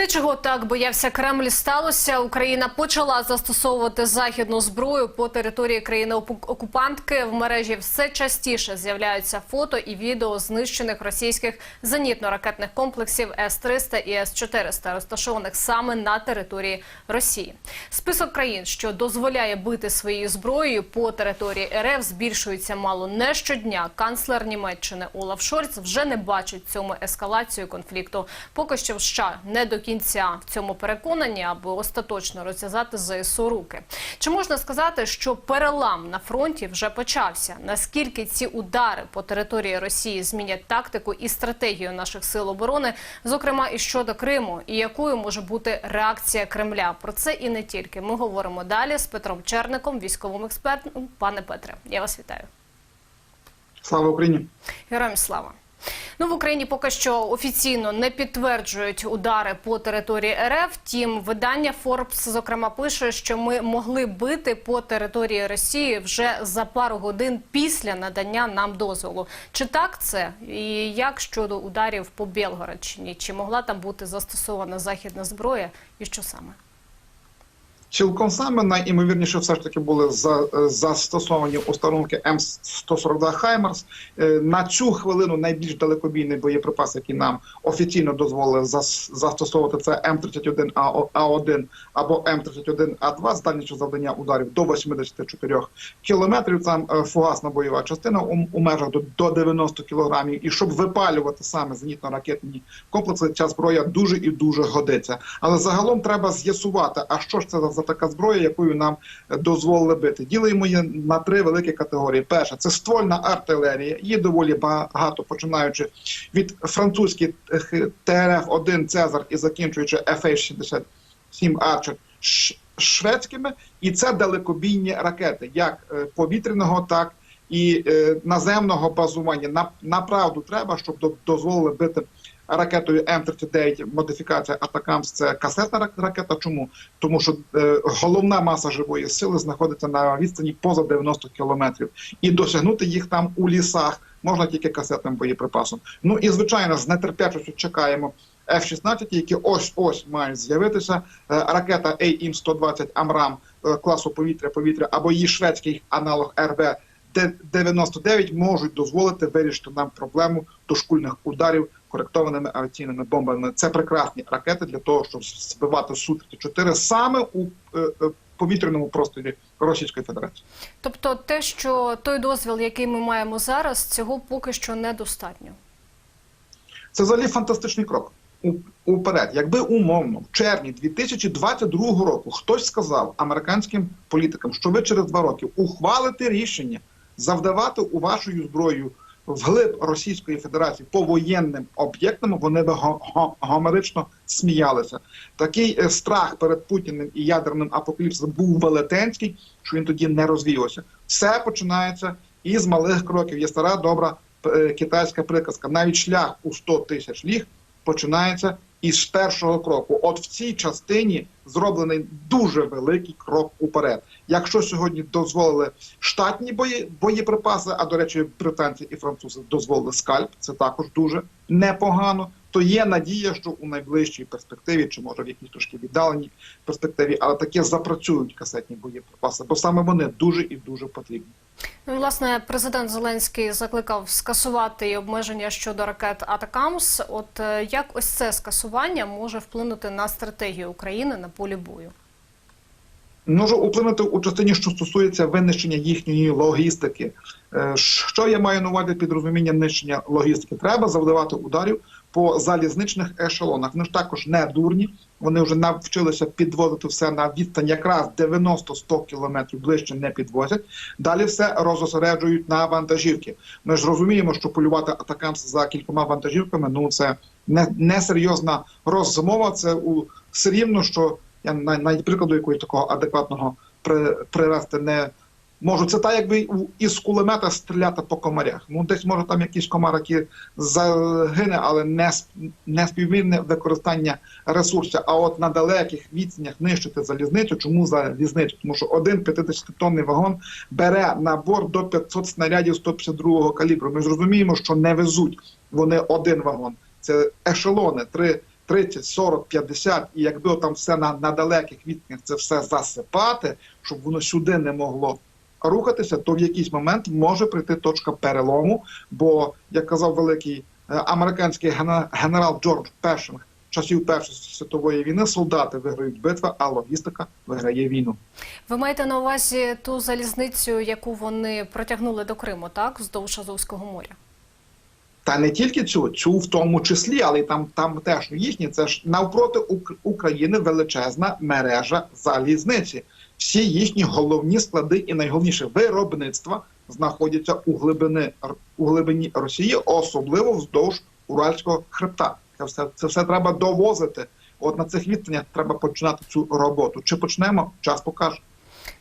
Те, чого так боявся Кремль, сталося. Україна почала застосовувати західну зброю по території країни-окупантки. В мережі все частіше з'являються фото і відео знищених російських зенітно-ракетних комплексів С-300 і С-400, розташованих саме на території Росії. Список країн, що дозволяє бити своєю зброєю по території РФ, збільшується мало не щодня. Канцлер Німеччини Олаф Шольц вже не бачить цьому ескалацію конфлікту. Поки що в США не до в цьому переконані, аби остаточно розв'язати ЗСУ руки. Чи можна сказати, що перелам на фронті вже почався? Наскільки ці удари по території Росії змінять тактику і стратегію наших сил оборони, зокрема і щодо Криму, і якою може бути реакція Кремля? Про це і не тільки. Ми говоримо далі з Петром Черником, військовим експертом. Пане Петре, я вас вітаю. Слава Україні! Героям слава. Ну в Україні поки що офіційно не підтверджують удари по території РФ. Втім, видання Forbes, зокрема, пише, що ми могли бити по території Росії вже за пару годин після надання нам дозволу. Чи так це? І як щодо ударів по Білгородщині? Чи могла там бути застосована західна зброя? І що саме? Цілком саме найімовірніше все ж таки були за, застосовані установки М142 Хаймерс. Е, На цю хвилину найбільш далекобійний боєприпас, який нам офіційно дозволили застосовувати, це М31 А1 або М31 А2 з дальністю завдання ударів до 84 кілометрів. Там е, фугасна бойова частина у, межах до 90 кілограмів. І щоб випалювати саме зенітно-ракетні комплекси, ця зброя дуже і дуже годиться. Але загалом треба з'ясувати, а що ж це за, за така зброя, якою нам е, дозволили бити. Ділимо її на три великі категорії. Перша це ствольна артилерія. Її доволі багато, починаючи від французьких ТРФ-1 Цезар і закінчуючи FH-67 Archer шведськими, і це далекобійні ракети, як е, повітряного, так і е, наземного базування. На, направду треба, щоб до- дозволили бити ракетою М39, модифікація Атакамс це касетна рак- ракета. Чому? Тому що е, головна маса живої сили знаходиться на відстані поза 90 кілометрів, і досягнути їх там у лісах можна тільки касетним боєприпасом. Ну і звичайно, з нетерпячістю чекаємо. F-16, які ось ось мають з'явитися. Е, Ракета AIM-120 Амрам е, класу повітря-повітря або її шведський аналог РБ 99 можуть дозволити вирішити нам проблему дошкульних ударів коректованими авіаційними бомбами. Це прекрасні ракети для того, щоб збивати Су-34 саме у е, е, повітряному просторі Російської Федерації. Тобто, те, що той дозвіл, який ми маємо зараз, цього поки що недостатньо. Це взагалі фантастичний крок. Уперед, якби умовно в червні 2022 року хтось сказав американським політикам, що ви через два роки ухвалите рішення завдавати у вашою зброєю вглиб Російської Федерації по воєнним об'єктам, вони би го- го- гомерично сміялися. Такий е, страх перед Путіним і ядерним апокаліпсисом був велетенський, що він тоді не розвіявся. Все починається із малих кроків. Є стара добра е, китайська приказка. Навіть шлях у 100 тисяч ліг починається із першого кроку. От в цій частині зроблений дуже великий крок уперед. Якщо сьогодні дозволили штатні бої, боєприпаси, а до речі, британці і французи дозволили скальп, це також дуже непогано. То є надія, що у найближчій перспективі, чи може в якійсь трошки віддаленій перспективі, але таке запрацюють касетні боєприпаси, бо саме вони дуже і дуже потрібні. Ну, власне, президент Зеленський закликав скасувати і обмеження щодо ракет Атакамс. От е, як ось це скасування може вплинути на стратегію України на полі бою? може вплинути у частині, що стосується винищення їхньої логістики. Е, Що я маю на увазі під розумінням нищення логістики? Треба завдавати ударів по залізничних ешелонах. Вони ж також не дурні. Вони вже навчилися підвозити все на відстань якраз 90-100 кілометрів ближче не підвозять. Далі все розосереджують на вантажівки. Ми ж розуміємо, що полювати атакам за кількома вантажівками ну це не, не розмова. Це у все рівно, що я на, на прикладу якогось такого адекватного при, привести не можу. Це так, якби із кулемета стріляти по комарях. Ну десь може там якийсь комар, який загине, але не, не використання ресурсів. А от на далеких відстанях нищити залізницю. Чому залізницю? Тому що один 50-тонний вагон бере на борт до 500 снарядів 152 калібру. Ми зрозуміємо, що не везуть вони один вагон. Це ешелони, три 30, 40, 50, і якби там все на, на далеких відстанях це все засипати, щоб воно сюди не могло рухатися, то в якийсь момент може прийти точка перелому. Бо, як казав великий е, американський генерал Джордж Першинг, часів Першої світової війни, солдати виграють битви, а логістика виграє війну. Ви маєте на увазі ту залізницю, яку вони протягнули до Криму, так вздовж Азовського моря? Та не тільки цю, цю в тому числі, але й там, там теж їхні. Це ж навпроти України величезна мережа залізниці. Всі їхні головні склади і найголовніше виробництва знаходяться у глибини у глибині Росії, особливо вздовж Уральського хребта. Це все це все треба довозити. От на цих відстанях треба починати цю роботу. Чи почнемо? Час покаже.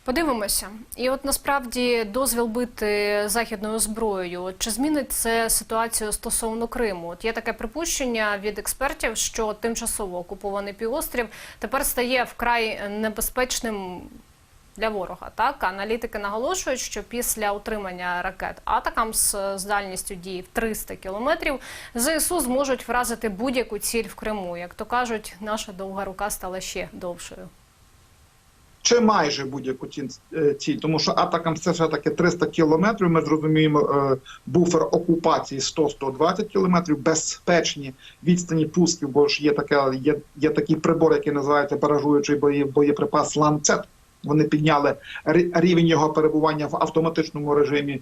Подивимося. І от насправді дозвіл бити західною зброєю. Чи змінить це ситуацію стосовно Криму? От є таке припущення від експертів, що тимчасово окупований півострів тепер стає вкрай небезпечним. Для ворога так аналітики наголошують, що після утримання ракет атакам з, дальністю дії в 300 кілометрів ЗСУ зможуть вразити будь-яку ціль в Криму. Як то кажуть, наша довга рука стала ще довшою. чи майже будь-яку е, ціль, тому що атакам це все таки 300 кілометрів. Ми зрозуміємо е, буфер окупації 100-120 кілометрів, безпечні відстані пусків, бо ж є таке, є, є такий прибор, який називається баражуючий боєприпас ланцет. Вони підняли рівень його перебування в автоматичному режимі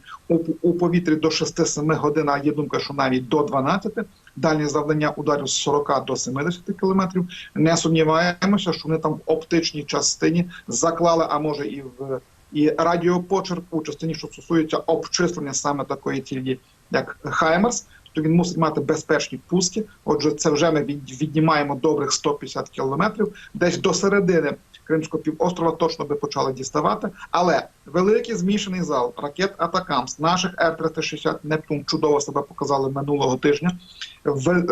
у, повітрі до 6-7 годин. А є думка, що навіть до 12. Дальність завдання ударів з 40 до 70 кілометрів. Не сумніваємося, що вони там в оптичній частині заклали, а може і в і радіопочерк у частині, що стосується обчислення саме такої цілі, як Хаймерс. То він мусить мати безпечні пуски. Отже, це вже ми віднімаємо добрих 150 кілометрів. Десь до середини Кримського півострова точно би почали діставати. Але великий змішаний зал ракет Атакамс, наших Р-360 Нептун чудово себе показали минулого тижня.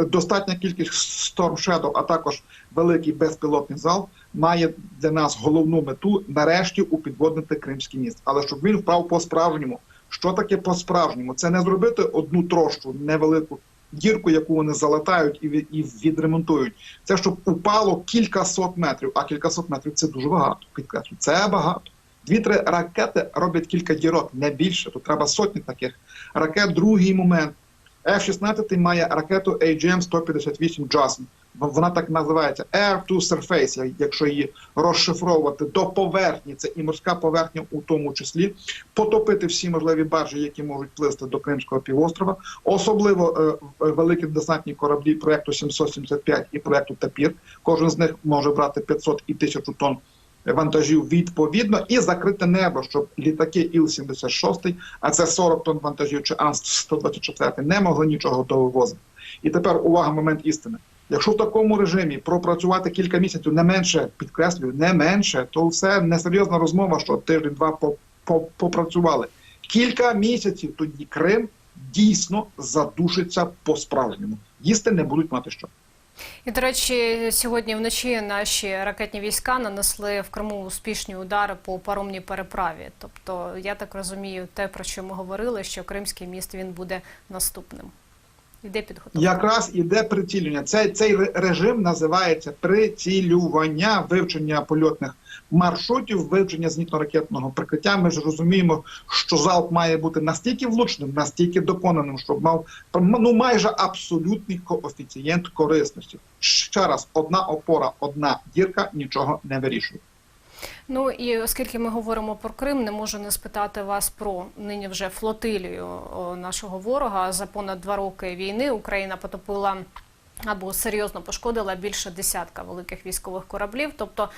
Достатня кількість Storm Shadow, а також великий безпілотний зал має для нас головну мету нарешті упідводнити Кримський міст. Але щоб він впав по-справжньому. Що таке по-справжньому? Це не зробити одну трощу невелику дірку, яку вони залатають і, відремонтують. Це щоб упало кілька сот метрів, а кілька сот метрів це дуже багато. Підкреслю, це багато. Дві-три ракети роблять кілька дірок, не більше. Тут треба сотні таких ракет. Другий момент. F-16 має ракету AGM-158 JASM. Вона так називається Air to Surface, якщо її розшифровувати до поверхні, це і морська поверхня у тому числі, потопити всі можливі баржі, які можуть плисти до Кримського півострова, особливо е, великі десантні кораблі проекту 775 і проекту Тапір. Кожен з них може брати 500 і 1000 тонн вантажів відповідно і закрите небо, щоб літаки Іл-76, а це 40 тонн вантажів чи Ан-124, не могли нічого довозити. І тепер увага, момент істини. Якщо в такому режимі пропрацювати кілька місяців, не менше, підкреслюю, не менше, то все несерйозна розмова, що тиждень-два по- по- попрацювали. Кілька місяців тоді Крим дійсно задушиться по-справжньому. Їсти не будуть мати що. І, до речі, сьогодні вночі наші ракетні війська нанесли в Криму успішні удари по паромній переправі. Тобто, я так розумію, те, про що ми говорили, що Кримський міст він буде наступним. Іде підготовка. Якраз іде прицілювання. Цей, цей режим називається прицілювання, вивчення польотних маршрутів, вивчення зенітно-ракетного прикриття. Ми ж розуміємо, що залп має бути настільки влучним, настільки доконаним, щоб мав ну майже абсолютний коефіцієнт корисності. Ще раз, одна опора, одна дірка нічого не вирішує. Ну і оскільки ми говоримо про Крим, не можу не спитати вас про нині вже флотилію нашого ворога. За понад два роки війни Україна потопила або серйозно пошкодила більше десятка великих військових кораблів, тобто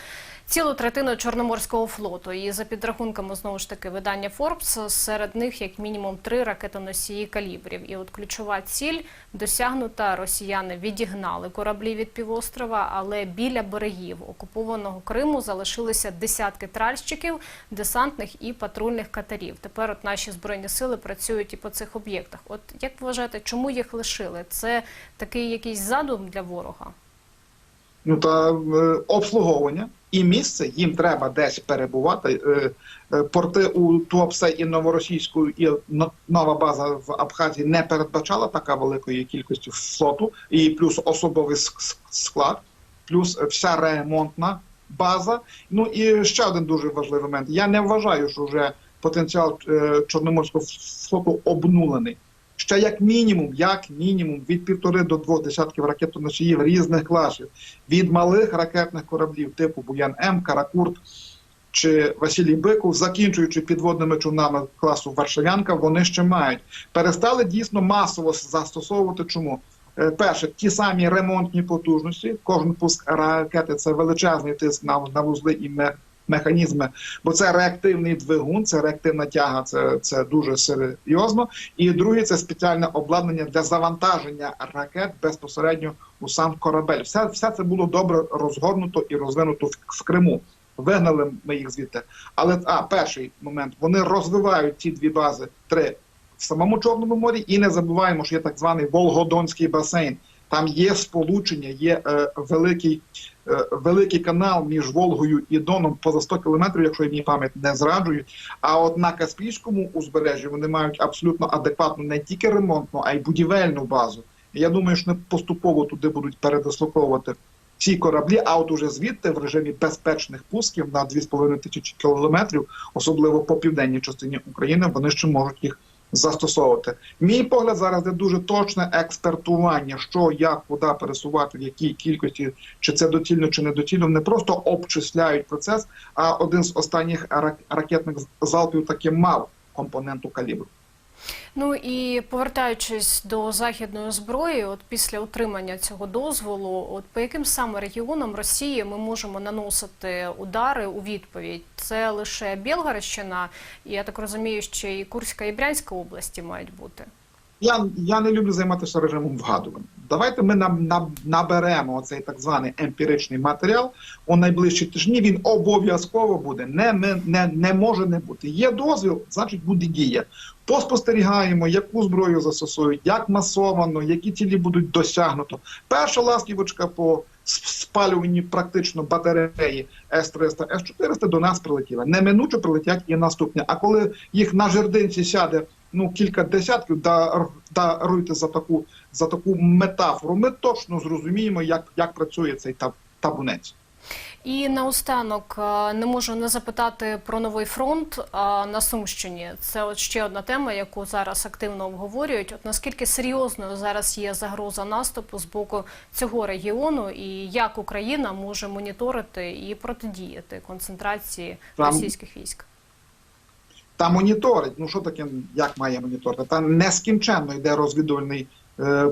цілу третину Чорноморського флоту. І за підрахунками знову ж таки видання Forbes, серед них як мінімум три ракетоносії калібрів. І от ключова ціль досягнута. Росіяни відігнали кораблі від півострова, але біля берегів окупованого Криму залишилися десятки тральщиків, десантних і патрульних катерів. Тепер от наші збройні сили працюють і по цих об'єктах. От як вважаєте, чому їх лишили? Це такий якийсь задум для ворога? Ну та е, обслуговування і місце їм треба десь перебувати. Е, е, порти у Туапсе і Новоросійську і но- нова база в Абхазії не передбачала така великої кількості флоту, і плюс особовий склад, плюс вся ремонтна база. Ну і ще один дуже важливий момент. Я не вважаю, що вже потенціал Чорноморського флоту обнулений. Ще як мінімум, як мінімум, від півтори до двох десятків ракетоносіїв різних класів, від малих ракетних кораблів типу Буян М, Каракурт чи Василій Биков, закінчуючи підводними човнами класу Варшавянка, вони ще мають. Перестали дійсно масово застосовувати. Чому? Е, Перше, ті самі ремонтні потужності. Кожен пуск ракети це величезний тиск на, на вузли і механізми, бо це реактивний двигун, це реактивна тяга, це, це дуже серйозно. І друге, це спеціальне обладнання для завантаження ракет безпосередньо у сам корабель. Все, все це було добре розгорнуто і розвинуто в, в Криму. Вигнали ми їх звідти. Але а перший момент вони розвивають ці дві бази три в самому Чорному морі, і не забуваємо, що є так званий Волгодонський басейн. Там є сполучення, є е, великий, е, великий канал між Волгою і Доном поза 100 кілометрів, якщо мені пам'ять не зраджує. А от на Каспійському узбережжі вони мають абсолютно адекватну не тільки ремонтну, а й будівельну базу. Я думаю, що вони поступово туди будуть передислоковувати ці кораблі, а от уже звідти в режимі безпечних пусків на 2,5 тисячі кілометрів, особливо по південній частині України, вони ще можуть їх застосовувати. Мій погляд зараз де дуже точне експертування, що як куди пересувати, в якій кількості, чи це доцільно, чи недоцільно. Не просто обчисляють процес. А один з останніх рак- ракетних залпів таки мав компоненту калібру. Ну і повертаючись до західної зброї, от після отримання цього дозволу, от по яким саме регіонам Росії ми можемо наносити удари у відповідь? Це лише Білгородщина, і я так розумію, що і Курська і Брянська області мають бути. Я, я не люблю займатися режимом вгадувань. Давайте ми нам, наберемо цей так званий емпіричний матеріал у найближчі тижні. Він обов'язково буде. Не, не, не, не може не бути. Є дозвіл, значить буде дія. Поспостерігаємо, яку зброю застосують, як масовано, які цілі будуть досягнуто. Перша ластівочка по с- спалюванні практично батареї С-300, С-400 до нас прилетіли. Неминуче прилетять і наступні. А коли їх на жердинці сяде ну кілька десятків, даруйте за таку за таку метафору. Ми точно зрозуміємо, як, як працює цей таб- табунець. І наостанок е, не можу не запитати про новий фронт е, на Сумщині. Це от ще одна тема, яку зараз активно обговорюють. От наскільки серйозною зараз є загроза наступу з боку цього регіону, і як Україна може моніторити і протидіяти концентрації Там- російських військ? Та моніторить. Ну що таке, як має моніторити? Та нескінченно йде розвідувальний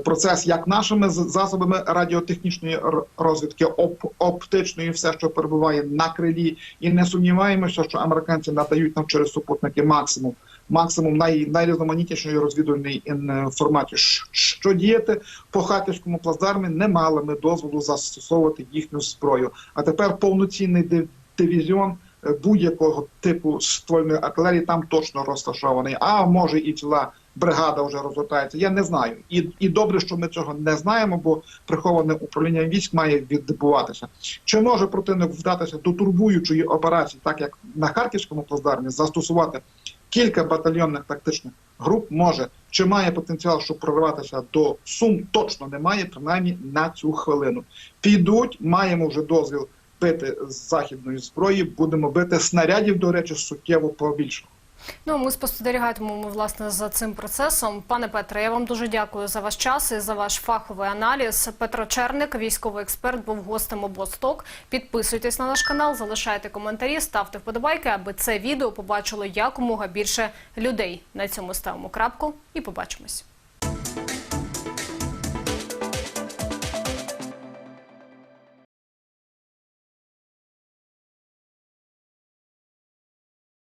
процес, як нашими засобами радіотехнічної розвідки, оп, оптичної, все, що перебуває на крилі, і не сумніваємося, що американці надають нам через супутники максимум. Максимум най, найрізноманітнішої розвідувальної інформації. Що діяти по харківському плацдармі, не мали ми дозволу застосовувати їхню зброю. А тепер повноцінний див- дивізіон е, будь-якого типу ствольної артилерії там точно розташований. А може і ціла бригада вже розгортається. Я не знаю. І, і добре, що ми цього не знаємо, бо приховане управління військ має відбуватися. Чи може противник вдатися до турбуючої операції, так як на харківському плацдармі, застосувати кілька батальйонних тактичних груп може. Чи має потенціал, щоб прориватися до Сум? Точно немає, принаймні на цю хвилину. Підуть, маємо вже дозвіл бити з західної зброї, будемо бити снарядів, до речі, суттєво побільше. Ну, ми спостерігатимемо власне за цим процесом. Пане Петре, я вам дуже дякую за ваш час і за ваш фаховий аналіз. Петро Черник, військовий експерт, був гостем обосток. Підписуйтесь на наш канал, залишайте коментарі, ставте вподобайки, аби це відео побачило якомога більше людей. На цьому ставимо крапку і побачимось.